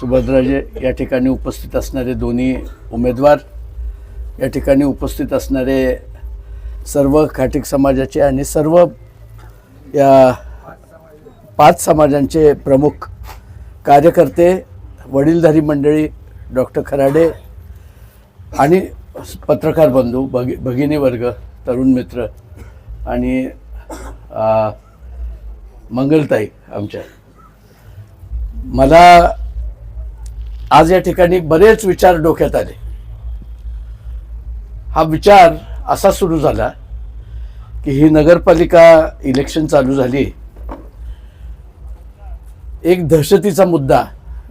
सुभद्राजे या ठिकाणी उपस्थित असणारे दोन्ही उमेदवार या ठिकाणी उपस्थित असणारे सर्व खाटिक समाजाचे आणि सर्व या पाच समाजांचे प्रमुख कार्यकर्ते वडीलधारी मंडळी डॉक्टर खराडे आणि पत्रकार बंधू भगि भगिनी वर्ग तरुण मित्र आणि मंगलताई आमच्या. मला आज या ठिकाणी बरेच विचार डोक्यात आले. हा विचार असा सुरू झाला की ही नगरपालिका इलेक्शन चालू झाली. एक दहशतीचा मुद्दा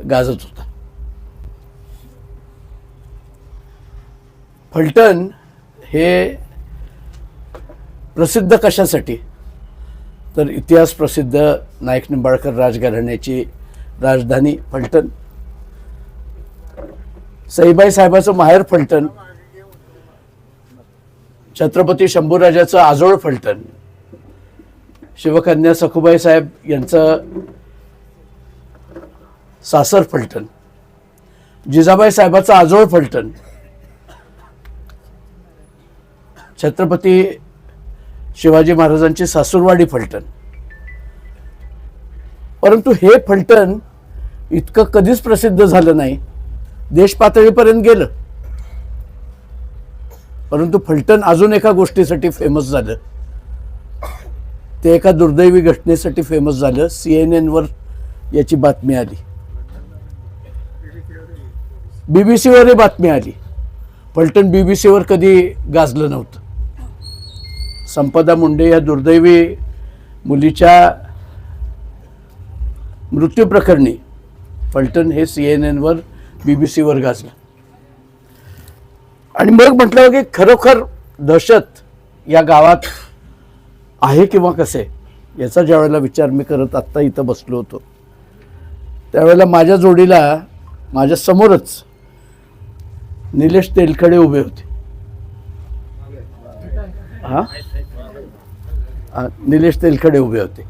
गाजत होता. फलटण हे प्रसिद्ध कशासाठी? तर इतिहास प्रसिद्ध नाईक निंबाळकर राजघराण्याची राजधानी फलटण. सईबाई साहेबाचं माहेर फलटण. छत्रपती शंभूराजाचं आजोळ फलटण. शिवकन्या सखुबाई साहेब यांचं सासर फलटण. जिजाबाई साहेबाचं आजोळ फलटण. छत्रपती शिवाजी महाराजांची सासूरवाडी फलटण. परंतु हे फलटण इतकं कधीच प्रसिद्ध झालं नाही. देश पातळीपर्यंत गेलं. परंतु फलटण अजून एका गोष्टीसाठी फेमस झालं. ते एका दुर्दैवी घटनेसाठी फेमस झालं. सी एन एनवर याची बातमी आली. बी बी सीवर बातमी आली. फलटण बी बी सीवर कधी गाजलं नव्हतं. संपदा मुंडे या दुर्दैवी मुलीच्या मृत्यूप्रकरणी फलटण हे सी एन एनवर बी बी सीवर आणि मग म्हटलं की खरोखर दहशत या गावात आहे किंवा कसे? याचा ज्या वेळेला विचार मी करत आत्ता इथं बसलो होतो. त्यावेळेला माझ्या जोडीला माझ्या समोरच निलेश तेलखडे उभे होते. हा निलेश तेलखडे उभे होते.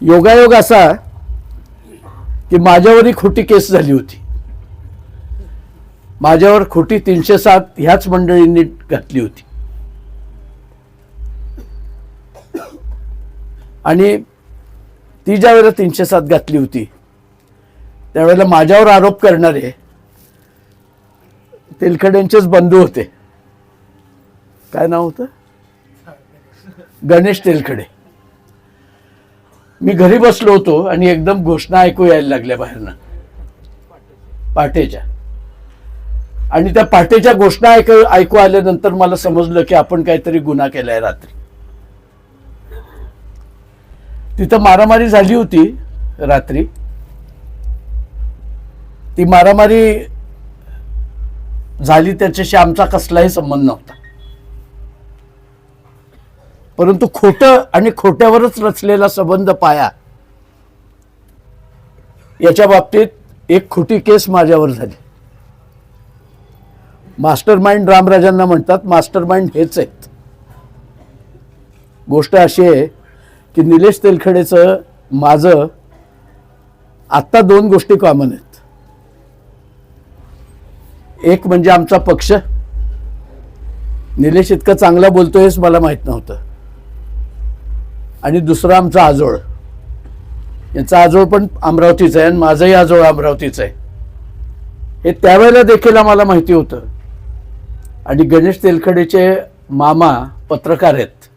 योगायोग असा की माझ्यावरही खोटी केस झाली होती. माझ्यावर खोटी तीनशे सात ह्याच मंडळींनी घातली होती. आणि ती ज्या वेळेला तीनशे सात घातली होती त्यावेळेला माझ्यावर आरोप करणारे तेलखडेंचेच बंधू होते. काय नाव होतं? गणेश तेलखडे. मी घरी बसलो होतो आणि एकदम घोषणा ऐकू यायला लागल्या बाहेरनं. पाटेच्या. आणि त्या पाटेच्या घोषणा ऐक ऐकू आल्यानंतर मला समजलं की आपण काहीतरी गुन्हा केलाय रात्री. तिथं मारामारी झाली होती रात्री. ती मारामारी झाली त्याच्याशी आमचा कसलाही संबंध नव्हता. परंतु खोटं आणि खोट्यावरच रचलेला संबंध पाया. याच्या बाबतीत एक खोटी केस माझ्यावर झाली. मास्टर माइंड रामराजांना म्हणतात मास्टर माइंड हेच आहेत. गोष्ट अशी आहे की निलेश तेलखडेचं माझं आत्ता दोन गोष्टी कॉमन आहेत. एक म्हणजे आमचा पक्ष. निलेश इतकं चांगला बोलतोय हेच मला माहीत नव्हतं. आणि दुसरं आमचा आजोळ. यांचा आजोळ पण अमरावतीचा आहे आणि माझाही आजोळ अमरावतीचा आहे. हे त्यावेळेला देखील आम्हाला माहिती होतं. आणि गणेश तेलखडेचे मामा पत्रकार आहेत.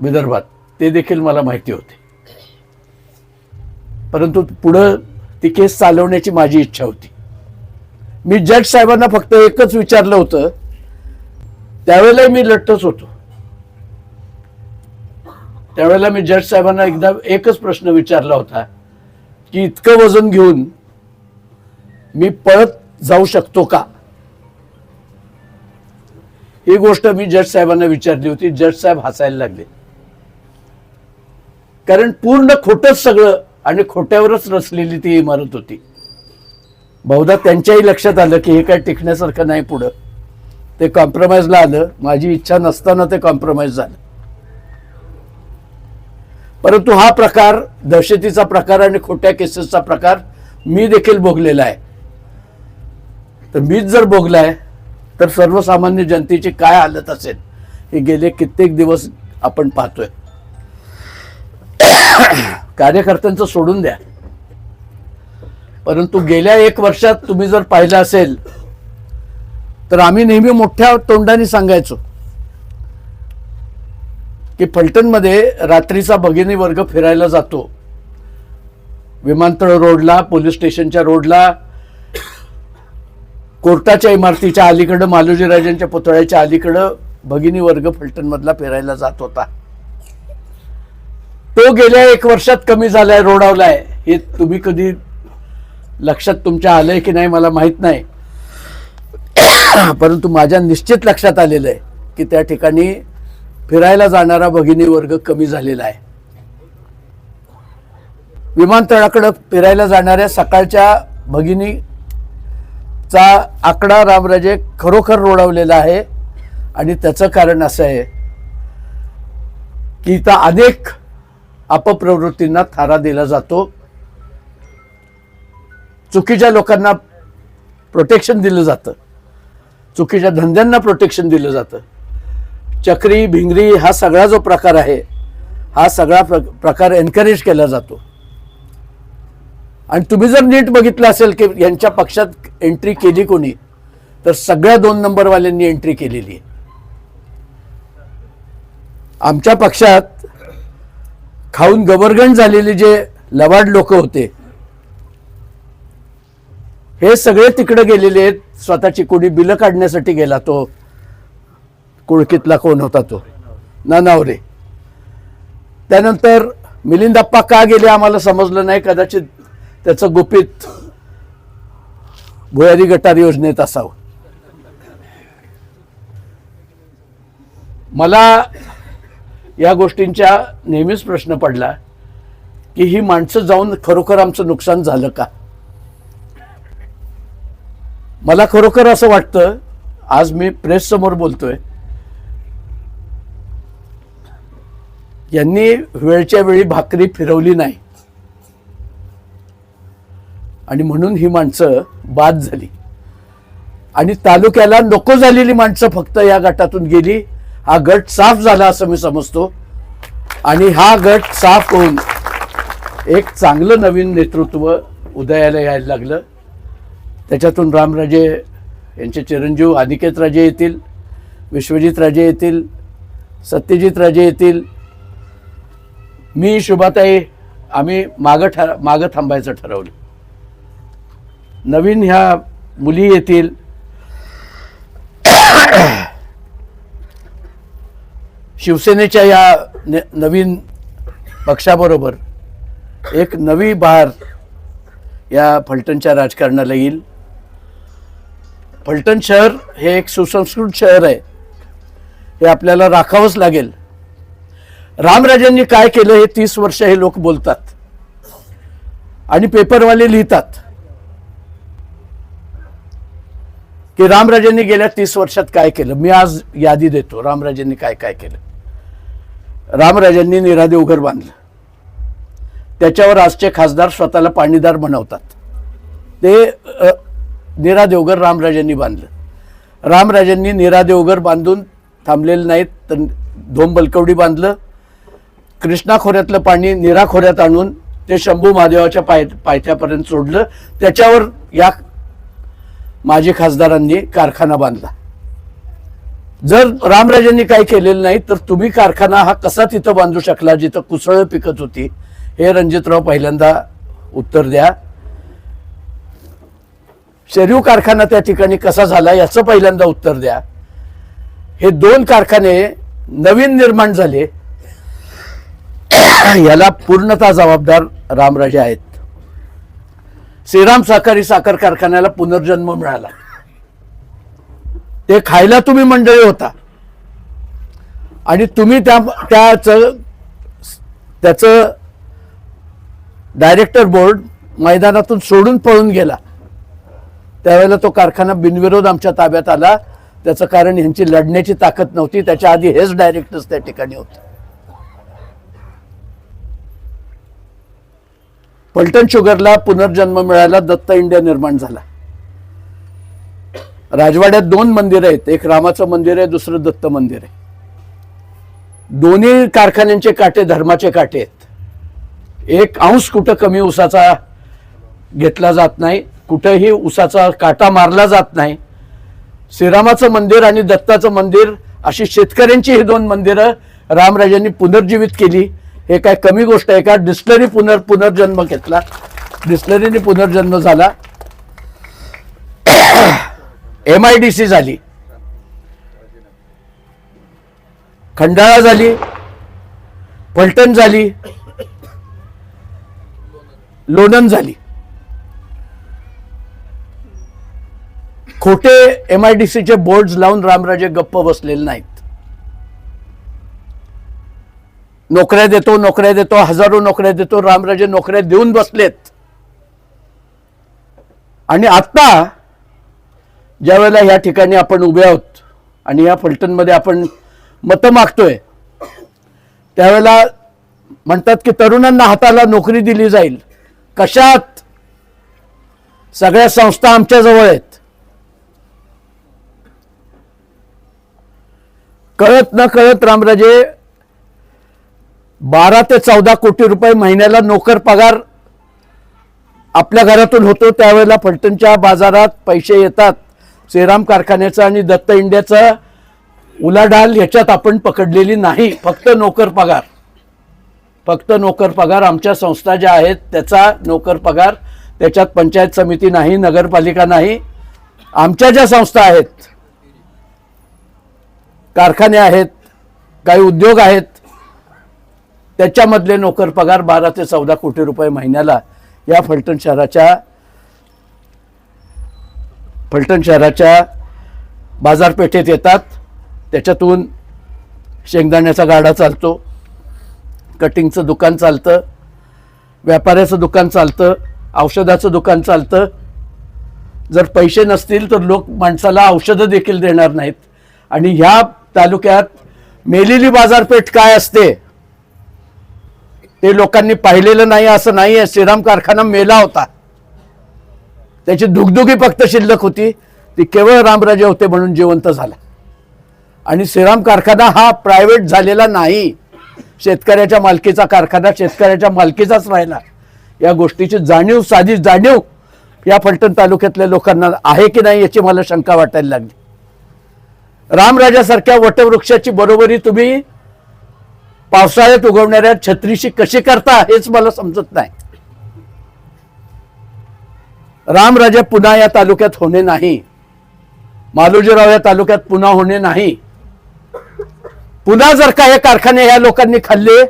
विदर्भात. ते देखील मला माहिती होते. परंतु पुढं ती केस चालवण्याची माझी इच्छा होती. मी जज साहेबांना फक्त एकच विचारलं होतं. त्यावेळेलाही मी लठ्ठच होतो. त्यावेळेला मी जज साहेबांना एकदा एकच प्रश्न विचारला होता की इतकं वजन घेऊन मी पळत जाऊ शकतो का? ही गोष्ट मी जज साहेबांना विचारली होती जज साहेब हसायला लागले. कारण पूर्ण खोटंच सगळं आणि खोट्यावरच रचलेली ती इमारत होती. बहुधा त्यांच्याही लक्षात आलं की हे काय टिकण्यासारखं नाही पुढं. ते कॉम्प्रोमाइजला आलं. माझी इच्छा नसताना ते कॉम्प्रोमाइज झालं. परंतु हा प्रकार दहशतीचा प्रकार आणि खोट्या केसेसचा प्रकार मी देखील भोगलेला आहे. तर मीच जर भोगलाय तर सर्वसामान्य जनतेची काय हालत असेल हे गेले कित्येक दिवस आपण पाहतोय. कार्यकर्त्यांचं सोडून द्या. परंतु गेल्या एक वर्षात तुम्ही जर पाहिलं असेल तर आम्ही नेहमी मोठ्या तोंडाने सांगायचो की फलटणमध्ये रात्रीचा भगिनी वर्ग फिरायला जातो. विमानतळ रोडला पोलीस स्टेशनच्या रोडला कोर्टाच्या इमारतीच्या अलीकडं मालोजीराजांच्या पुतळ्याच्या अलीकडं भगिनी वर्ग फलटणमधला फिरायला जात होता. तो गेल्या एक वर्षात कमी झालाय रोडावलाय. हे तुम्ही कधी लक्षात तुमच्या आलंय की नाही मला माहीत नाही. परंतु माझ्या निश्चित लक्षात आलेलं आहे की त्या ठिकाणी फिरायला जाणारा भगिनी वर्ग कमी झालेला आहे. विमानतळाकडं फिरायला जाणाऱ्या सकाळच्या भगिनीचा आकडा रामराजे खरोखर रोडवलेला आहे आणि त्याचं कारण असं आहे की इथं अनेक अपप्रवृत्तींना थारा दिला जातो. चुकीच्या लोकांना प्रोटेक्शन दिलं जातं. चुकीच्या धंद्यांना प्रोटेक्शन दिलं जातं. चक्री भिंगरी हा सगळा जो प्रकार आहे हा सगळा प्र प्रकार एनकरेज केला जातो. आणि तुम्ही जर नीट बघितलं असेल की यांच्या पक्षात एंट्री केली कोणी तर सगळ्या दोन नंबरवाल्यांनी एंट्री केलेली आहे. आमच्या पक्षात खाऊन गबरगण झालेले जे लवाड लोक होते हे सगळे तिकडे गेलेले आहेत. स्वतःची कोणी बिलं काढण्यासाठी गेला तो कुळकीतला कोण होता तो? नानावरे. त्यानंतर मिलिंदप्पा का गेले आम्हाला समजलं नाही. कदाचित त्याचं गुपित भुयारी गटार योजनेत असावं. मला या गोष्टींच्या नेहमीच प्रश्न पडला की ही माणसं जाऊन खरोखर आमचं नुकसान झालं का? मला खरोखर असं वाटतं आज मी प्रेस समोर बोलतोय यांनी वेळच्या वेळी भाकरी फिरवली नाही. आणि म्हणून ही माणसं बाद झाली. आणि तालुक्याला नको झालेली माणसं फक्त या गटातून गेली. हा गट साफ झाला असं मी समजतो. आणि हा गट साफ होऊन एक चांगलं नवीन नेतृत्व उदयाला यायला लागलं. त्याच्यातून रामराजे यांचे चिरंजीव अनिकेत राजे येतील विश्वजित राजे येतील सत्यजित राजे येतील मी शुभाताई आम्ही मागं ठर मागं थांबायचं ठरवलं. नवीन ह्या मुली येतील. शिवसेनेच्या या न- नवीन पक्षाबरोबर एक नवी बहार या फलटणच्या राजकारणाला येईल. फलटण शहर हे एक सुसंस्कृत शहर आहे. हे आपल्याला राखावंच लागेल. रामराजांनी काय केलं हे तीस वर्ष हे लोक बोलतात. आणि पेपरवाले लिहितात. की रामराजांनी गेल्या तीस वर्षात काय केलं? मी आज यादी देतो. रामराजांनी काय काय केलं? रामराजांनी निरा देवघर बांधलं. त्याच्यावर आजचे खासदार स्वतःला पाणीदार बनवतात. ते अ, निरा देवघर रामराजांनी बांधलं. रामराजांनी निरा देवघर बांधून थांबलेलं नाहीत. तर धोम बलकवडी बांधलं. कृष्णा खोऱ्यातलं पाणी निरा खोऱ्यात आणून ते शंभू महादेवाच्या पाय पायथ्यापर्यंत सोडलं. त्याच्यावर या माजी खासदारांनी कारखाना बांधला. जर रामराजांनी काही केलेलं नाही तर तुम्ही कारखाना हा कसा तिथं बांधू शकला जिथं कुसळं पिकत होती? हे रणजितराव पहिल्यांदा उत्तर द्या. शेरीव कारखाना त्या ठिकाणी कसा झाला याचं पहिल्यांदा उत्तर द्या. हे दोन कारखाने नवीन निर्माण झाले. याला पूर्णतः जबाबदार रामराजे आहेत. श्रीराम सहकारी साखर कारखान्याला पुनर्जन्म मिळाला. ते खायला तुम्ही मंडळी होता. आणि तुम्ही त्या त्याचं त्याचं डायरेक्टर बोर्ड मैदानातून सोडून पळून गेला. त्यावेळेला तो कारखाना बिनविरोध आमच्या ताब्यात आला. त्याचं कारण ह्यांची लढण्याची ताकद नव्हती. त्याच्या आधी हेच डायरेक्टर्स त्या ठिकाणी होते. पलटण शुगरला पुनर्जन्म मिळाला दत्त इंडिया निर्माण झाला. राजवाड्यात दोन मंदिर आहेत. एक रामाचं मंदिर आहे दुसरं दत्त मंदिर आहे. दोन्ही कारखान्यांचे काटे धर्माचे काटे आहेत. एक अंश कुठं कमी उसाचा घेतला जात नाही कुठंही उसाचा काटा मारला जात नाही. श्रीरामाचं मंदिर आणि दत्ताचं मंदिर अशी शेतकऱ्यांची ही दोन मंदिरं रामराजांनी पुनर्जीवित केली. हे काय कमी गोष्ट आहे का? डिस्लरी पुनर् पुनर्जन्म घेतला. डिस्लरीने पुनर्जन्म झाला. एम आय डी सी झाली. खंडाळा झाली. पलटण झाली. लोणन झाली. खोटे एम आय डी सीचे बोर्ड लावून रामराजे गप्प बसलेले नाहीत. नोकऱ्या देतो नोकऱ्या देतो हजारो नोकऱ्या देतो रामराजे नोकऱ्या देऊन बसलेत. आणि आत्ता ज्या वेळेला ठिकाणी आपण उभे आहोत आणि या फलटणमध्ये आपण मतं मागतोय त्यावेळेला म्हणतात की तरुणांना हाताला नोकरी दिली जाईल. कशात? सगळ्या संस्था आमच्या जवळ आहेत. कळत न कळत रामराजे बारा ते चौदा कोटी रुपये महिन्याला नोकर पगार आपल्या घरातून होतो. त्यावेळेला फलटणच्या बाजारात पैसे येतात. श्रीराम कारखान्याचं आणि दत्त इंडियाचं उलाढाल ह्याच्यात आपण पकडलेली नाही. फक्त नोकर पगार. फक्त नोकर पगार. आमच्या संस्था ज्या आहेत त्याचा नोकर पगार त्याच्यात पंचायत समिती नाही नगरपालिका नाही. आमच्या ज्या संस्था आहेत कारखाने आहेत काही उद्योग आहेत त्याच्यामधले नोकर पगार बारा ते चौदा कोटी रुपये महिन्याला या फलटण शहराच्या फलटण शहराच्या बाजारपेठेत येतात. त्याच्यातून शेंगदाण्याचा गाडा चालतो. कटिंगचं दुकान चालतं. व्यापाऱ्याचं दुकान चालतं. औषधाचं दुकान चालतं. जर पैसे नसतील तर लोक माणसाला औषधं देखील देणार नाहीत. आणि ह्या तालुक्यात मेलेली बाजारपेठ काय असते? ते लोकांनी पाहिलेलं नाही असं नाही आहे. श्रीराम कारखाना मेला होता. त्याची दुगदुगी फक्त शिल्लक होती. ती केवळ रामराजे होते म्हणून जिवंत झाला. आणि श्रीराम कारखाना हा प्रायव्हेट झालेला नाही. शेतकऱ्याच्या मालकीचा कारखाना शेतकऱ्याच्या मालकीचाच राहिला. या गोष्टीची जाणीव साधी जाणीव या फलटण तालुक्यातल्या लोकांना आहे की नाही याची मला शंका वाटायला लागली. रामराजासारख्या वटवृक्षाची बरोबरी तुम्ही पावसाळ्यात उगवणाऱ्या छत्रीशी कशी करता हेच मला समजत नाही. रामराजे पुन्हा या तालुक्यात होणे नाही. मालोजीराव या तालुक्यात पुन्हा होणे नाही. पुन्हा जर का हे कारखाने या लोकांनी खाल्ले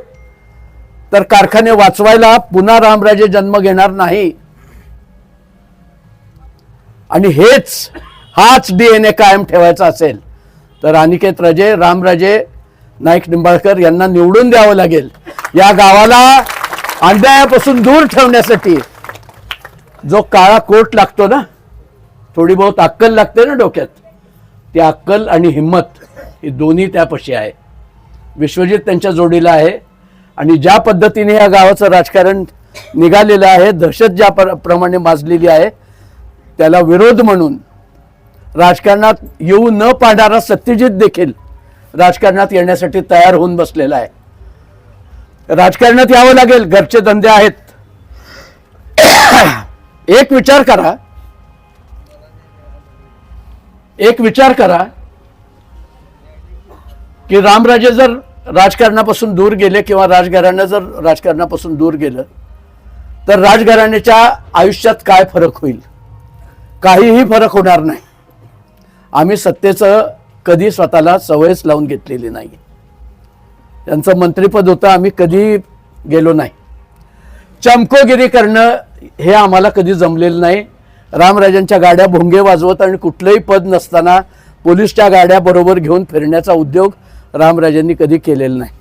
तर कारखाने वाचवायला पुन्हा रामराजे जन्म घेणार नाही. आणि हेच हाच डीएनए कायम ठेवायचा असेल. तर अनिकेत राजे रामराजे नाईक निंबाळकर यांना निवडून द्यावं लागेल. या गावाला अन्यायापासून दूर ठेवण्यासाठी जो काळा कोट लागतो ना थोडी बहुत अक्कल लागते ना डोक्यात. ती अक्कल आणि हिंमत ही दोन्ही त्यापाशी आहे. विश्वजित त्यांच्या जोडीला आहे आणि ज्या पद्धतीने या गावाचं राजकारण निघालेलं आहे दहशत ज्या प्र- प्रमाणे माजलेली आहे त्याला विरोध म्हणून राजकारणात येऊ न पाहणारा सत्यजित देखील राजकारणात येण्यासाठी तयार होऊन बसलेला आहे. राजकारणात यावं लागेल घरचे धंदे आहेत. एक विचार करा. एक विचार करा की रामराजे जर राजकारणापासून दूर गेले किंवा राजघराणं जर राजकारणापासून दूर गेलं तर राजघराण्याच्या आयुष्यात काय फरक होईल? काहीही फरक होणार नाही. आम्ही सत्तेचं कधी स्वतःला सवयच लावून घेतलेली नाही. त्यांचं मंत्रिपद होतं आम्ही कधी गेलो नाही. चमकोगिरी करणं हे आम्हाला कधी जमलेलं नाही. रामराजांच्या गाड्या भोंगे वाजवत आणि कुठलंही पद नसताना पोलीसच्या गाड्या बरोबर घेऊन फिरण्याचा उद्योग रामराजांनी कधी केलेला नाही.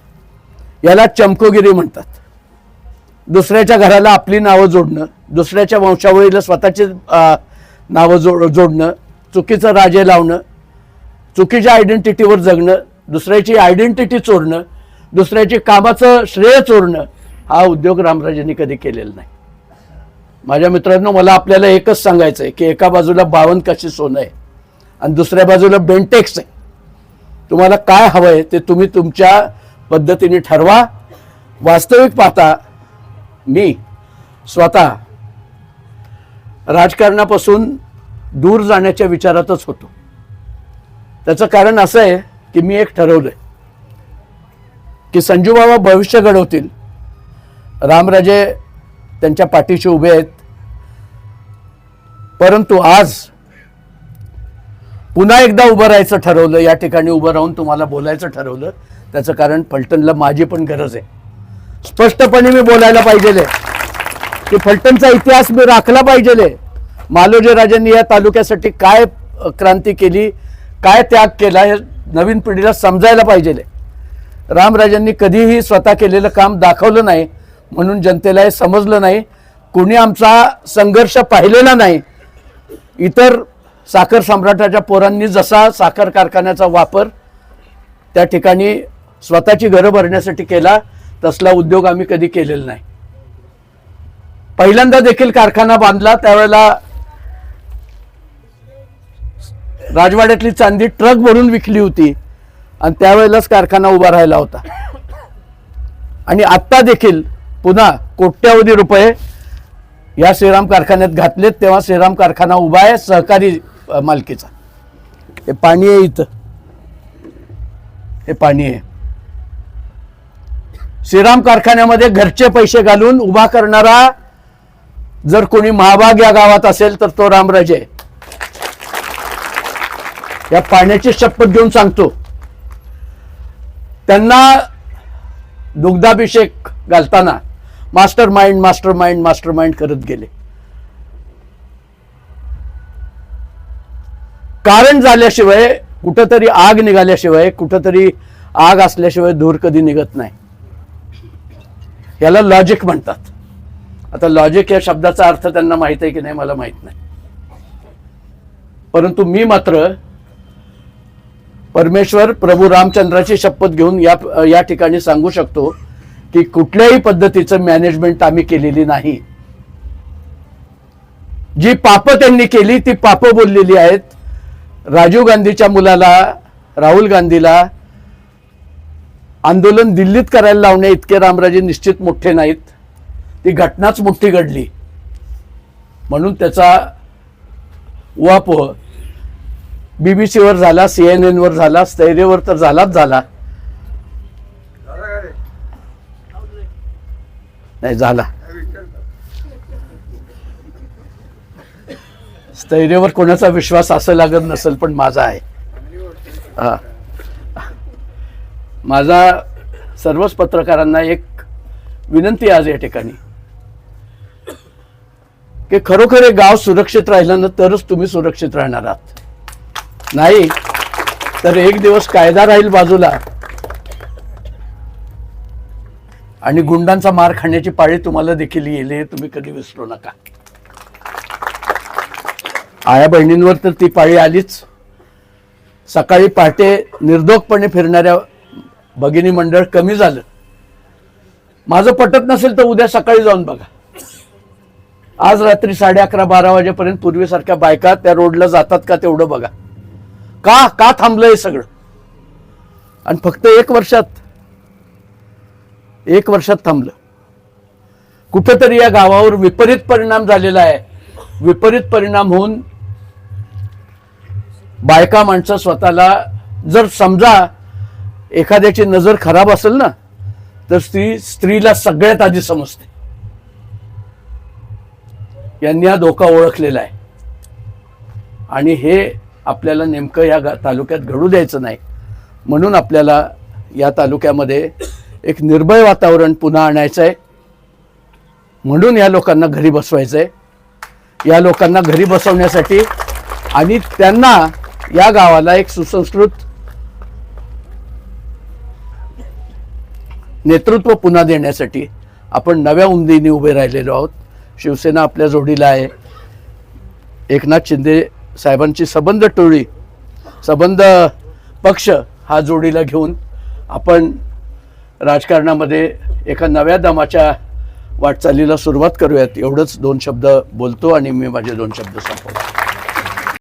याला चमकोगिरी म्हणतात. दुसऱ्याच्या घराला आपली नावं जोडणं दुसऱ्याच्या वंशावळीला स्वतःची नावं जोड जोडणं चुकीचं राजे लावणं चुकीच्या आयडेंटिटीवर जगणं दुसऱ्याची आयडेंटिटी चोरणं दुसऱ्याची कामाचं श्रेय चोरणं हा उद्योग रामराजांनी कधी केलेला नाही. माझ्या मित्रांनो मला आपल्याला एकच सांगायचं आहे की एका बाजूला बावन कशी सोनं आहे आणि दुसऱ्या बाजूला बेंटेक्स आहे. तुम्हाला काय हवं आहे ते तुम्ही तुमच्या पद्धतीने ठरवा. वास्तविक पाहता मी स्वतः राजकारणापासून दूर जाण्याच्या विचारातच होतो. त्याचं कारण असं आहे की मी एक ठरवलंय की संजू बाबा भविष्य घडवतील. रामराजे त्यांच्या पाठीशी उभे आहेत. परंतु आज पुन्हा एकदा उभं राहायचं ठरवलं या ठिकाणी उभं राहून तुम्हाला बोलायचं ठरवलं त्याचं कारण फलटणला माझी पण गरज आहे. स्पष्टपणे मी बोलायला पाहिजेले की फलटणचा इतिहास मी राखला पाहिजेले. मालोजी राजांनी या तालुक्यासाठी काय क्रांती केली काय त्याग केला हे नवीन पिढीला समजायला पाहिजे. रामराजांनी कधीही स्वतः केलेलं काम दाखवलं नाही म्हणून जनतेला हे समजलं नाही. कोणी आमचा संघर्ष पाहिलेला नाही. इतर साखर सम्राटाच्या पोरांनी जसा साखर कारखान्याचा वापर त्या ठिकाणी स्वतःची घरं भरण्यासाठी केला तसला उद्योग आम्ही कधी केलेला नाही. पहिल्यांदा देखील कारखाना बांधला त्यावेळेला राजवाड्यातली चांदी ट्रक भरून विकली होती आणि त्यावेळेलाच कारखाना उभा राहिला होता. आणि आत्ता देखील पुन्हा कोट्यावधी रुपये या श्रीराम कारखान्यात घातलेत तेव्हा श्रीराम कारखाना उभा आहे सहकारी मालकीचा. हे पाणी आहे इथं. हे पाणी आहे. श्रीराम कारखान्यामध्ये घरचे पैसे घालून उभा करणारा जर कोणी महाभाग या गावात असेल तर तो रामराजे. आहे या पाण्याची शपथ घेऊन सांगतो. त्यांना दुग्धाभिषेक घालताना master mind master mind master mind करत गेले. कारण झाल्याशिवाय कुठंतरी आग निघाल्याशिवाय कुठंतरी आग असल्याशिवाय धूर कधी निघत नाही. याला लॉजिक म्हणतात. आता लॉजिक या शब्दाचा अर्थ त्यांना माहीत आहे की नाही मला माहीत नाही. परंतु मी मात्र परमेश्वर प्रभू रामचंद्राची शपथ घेऊन या या ठिकाणी सांगू शकतो की कुठल्याही पद्धतीचं मॅनेजमेंट आम्ही केलेली नाही. जी पाप त्यांनी केली ती पाप बोललेली आहेत. राजीव गांधीच्या मुलाला राहुल गांधीला आंदोलन दिल्लीत करायला लावणे इतके रामराजे निश्चित मोठे नाहीत. ती घटनाच मोठी घडली. म्हणून त्याचा उहापोह बीबीसीवर झाला सीएनएन वर झाला स्थैर्यवर तर झालाच झाला. नाही झाला. स्थैर्यवर कोणाचा विश्वास असं लागत नसेल पण माझा आहे. हा. माझा सर्वच पत्रकारांना एक विनंती आज या ठिकाणी. की खरोखर हे गाव सुरक्षित राहिलं ना तरच तुम्ही सुरक्षित राहणार आहात. नाही तर एक दिवस कायदा राहील बाजूला. आणि गुंडांचा मार खाण्याची पाळी तुम्हाला देखील येईल हे तुम्ही कधी विसरू नका. आया बहिणींवर तर ती पाळी आलीच. सकाळी पहाटे निर्दोकपणे फिरणाऱ्या भगिनी मंडळ कमी झालं. माझं पटत नसेल तर उद्या सकाळी जाऊन बघा. आज रात्री साडे अकरा बारा वाजेपर्यंत पूर्वीसारख्या बायका त्या रोडला जातात का तेवढं बघा. का का थांबलंय सगळं? आणि फक्त एक वर्षात एक वर्षात थांबलं. कुठंतरी या गावावर विपरीत परिणाम झालेला आहे. विपरीत परिणाम होऊन बायका माणसं स्वतःला जर समजा एखाद्याची नजर खराब असेल ना तर ती स्त्रीला सगळ्यात आधी समजते. यांनी हा धोका ओळखलेला आहे. आणि हे आपल्याला नेमकं या गा- तालुक्यात घडू द्यायचं नाही. म्हणून आपल्याला या तालुक्यामध्ये एक निर्भय वातावरण पुन्हा आणायचं आहे. म्हणून या लोकांना घरी बसवायचं आहे या लोकांना घरी बसवण्यासाठी आणि त्यांना या गावाला एक सुसंस्कृत नेतृत्व पुन्हा देण्यासाठी आपण नव्या उमदीने उभे राहिलेलो आहोत. शिवसेना आपल्या जोडीला आहे. एकनाथ शिंदे साहेबांची सबंध टोळी सबंध पक्ष हा जोडीला घेऊन आपण राजकारणामध्ये एका नव्या दमाच्या वाटचालीला सुरुवात करूयात. एवढंच दोन शब्द बोलतो आणि मी माझे दोन शब्द संपवतो.